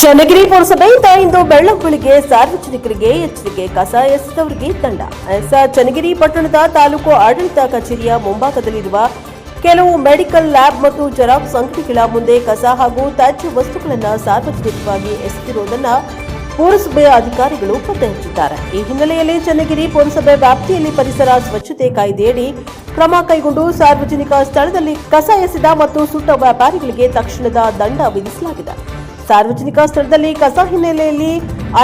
ಚನ್ನಗಿರಿ ಪುರಸಭೆಯಿಂದ ಇಂದು ಬೆಳ್ಳಂಬಳಿಗೆ ಸಾರ್ವಜನಿಕರಿಗೆ ಎಚ್ಚರಿಕೆ ಕಸ ಎಸೆದವರಿಗೆ ತಂಡ. ಚನ್ನಗಿರಿ ಪಟ್ಟಣದ ತಾಲೂಕು ಆಡಳಿತ ಕಚೇರಿಯ ಮುಂಭಾಗದಲ್ಲಿರುವ ಕೆಲವು ಮೆಡಿಕಲ್ ಲ್ಯಾಬ್ ಮತ್ತು ಜೆರಾಕ್ಸ್ ಅಂಗಡಿಗಳ ಮುಂದೆ ಕಸ ಹಾಗೂ ತ್ಯಾಜ್ಯ ವಸ್ತುಗಳನ್ನು ಸಾರ್ವಜನಿಕವಾಗಿ ಎಸೆದಿರುವುದನ್ನು ಪುರಸಭೆಯ ಅಧಿಕಾರಿಗಳು ಪತ್ತೆ ಹಚ್ಚಿದ್ದಾರೆ ಈ ಹಿನ್ನೆಲೆಯಲ್ಲಿ ಚನ್ನಗಿರಿ ಪುರಸಭೆ ವ್ಯಾಪ್ತಿಯಲ್ಲಿ ಪರಿಸರ ಸ್ವಚ್ಛತೆ ಕಾಯ್ದೆಯಡಿ ಕ್ರಮ ಕೈಗೊಂಡು ಸಾರ್ವಜನಿಕ ಸ್ಥಳದಲ್ಲಿ ಕಸ ಎಸೆದ ಮತ್ತು ಸುಟ್ಟ ವ್ಯಾಪಾರಿಗಳಿಗೆ ತಕ್ಷಣದ ದಂಡ ವಿಧಿಸಲಾಗಿದೆ. ಸಾರ್ವಜನಿಕ ಸ್ಥಳದಲ್ಲಿ ಕಸ ಹಿನ್ನೆಲೆಯಲ್ಲಿ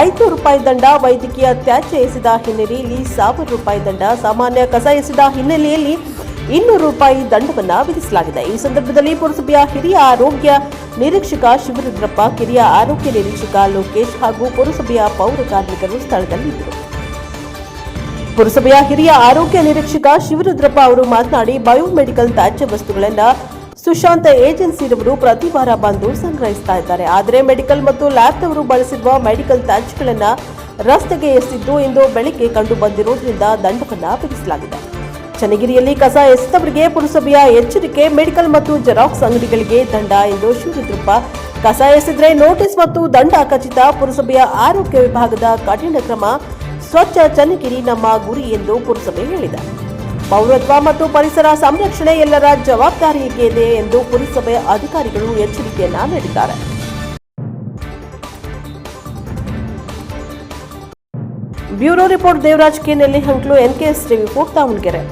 ಐದು ರೂಪಾಯಿ ದಂಡ, ವೈದ್ಯಕೀಯ ತ್ಯಾಜ್ಯ ಎಸೆದ ಹಿನ್ನೆಲೆಯಲ್ಲಿ ಸಾವಿರ ರೂಪಾಯಿ ದಂಡ, ಸಾಮಾನ್ಯ ಕಸ ಎಸೆದ ಹಿನ್ನೆಲೆಯಲ್ಲಿ ಇನ್ನೂರು ರೂಪಾಯಿ ದಂಡವನ್ನು ವಿಧಿಸಲಾಗಿದೆ. ಈ ಸಂದರ್ಭದಲ್ಲಿ ಪುರಸಭೆಯ ಹಿರಿಯ ಆರೋಗ್ಯ ನಿರೀಕ್ಷಕ ಶಿವರುದ್ರಪ್ಪ, ಕಿರಿಯ ಆರೋಗ್ಯ ನಿರೀಕ್ಷಕ ಲೋಕೇಶ್ ಹಾಗೂ ಪುರಸಭೆಯ ಪೌರ ಕಾರ್ಮಿಕರು ಸ್ಥಳದಲ್ಲಿದ್ದರು ಪುರಸಭೆಯ ಹಿರಿಯ ಆರೋಗ್ಯ ನಿರೀಕ್ಷಕ ಶಿವರುದ್ರಪ್ಪ ಅವರು ಮಾತನಾಡಿ, ಬಯೋಮೆಡಿಕಲ್ ತ್ಯಾಜ್ಯ ವಸ್ತುಗಳನ್ನು ಸುಶಾಂತ ಏಜೆನ್ಸಿಯವರು ಪ್ರತಿ ವಾರ ಬಂದು ಸಂಗ್ರಹಿಸ್ತಾ ಇದ್ದಾರೆ. ಆದರೆ ಮೆಡಿಕಲ್ ಮತ್ತು ಲ್ಯಾಬ್ನವರು ಬಳಸಿರುವ ಮೆಡಿಕಲ್ ತ್ಯಾಜ್ಯಗಳನ್ನು ರಸ್ತೆಗೆ ಎಸೆದಿದ್ದು ಇಂದು ಬೆಳಿಗ್ಗೆ ಕಂಡು ಬಂದಿರುವುದರಿಂದ ದಂಡವನ್ನು ವಿಧಿಸಲಾಗಿದೆ. ಚನ್ನಗಿರಿಯಲ್ಲಿ ಕಸ ಎಸೆದವರಿಗೆ ಪುರಸಭೆಯ ಎಚ್ಚರಿಕೆ, ಮೆಡಿಕಲ್ ಮತ್ತು ಜೆರಾಕ್ಸ್ ಅಂಗಡಿಗಳಿಗೆ ದಂಡ ಎಂದು ಶಿವರುದ್ರಪ್ಪ ಕಸ ಎಸೆದ್ರೆ ನೋಟಿಸ್ ಮತ್ತು ದಂಡ ಖಚಿತ, ಪುರಸಭೆಯ ಆರೋಗ್ಯ ವಿಭಾಗದ ಕಠಿಣ ಕ್ರಮ, ಸ್ವಚ್ಛ ಚನ್ನಗಿರಿ ನಮ್ಮ ಗುರಿ ಎಂದು ಪುರಸಭೆ ಹೇಳಿದೆ. ಪೌರತ್ವ ಮತ್ತು ಪರಿಸರ ಸಂರಕ್ಷಣೆ ಎಲ್ಲರ ಜವಾಬ್ದಾರಿಯಾಗಿದೆ ಎಂದು ಪುರಸಭೆ ಅಧಿಕಾರಿಗಳು ಎಚ್ಚರಿಕೆಯನ್ನ ನೀಡಿದ್ದಾರೆ. Bureau report Devaraj K Nellihanklu NKS TV ಪೂರ್ತಾ Davanagere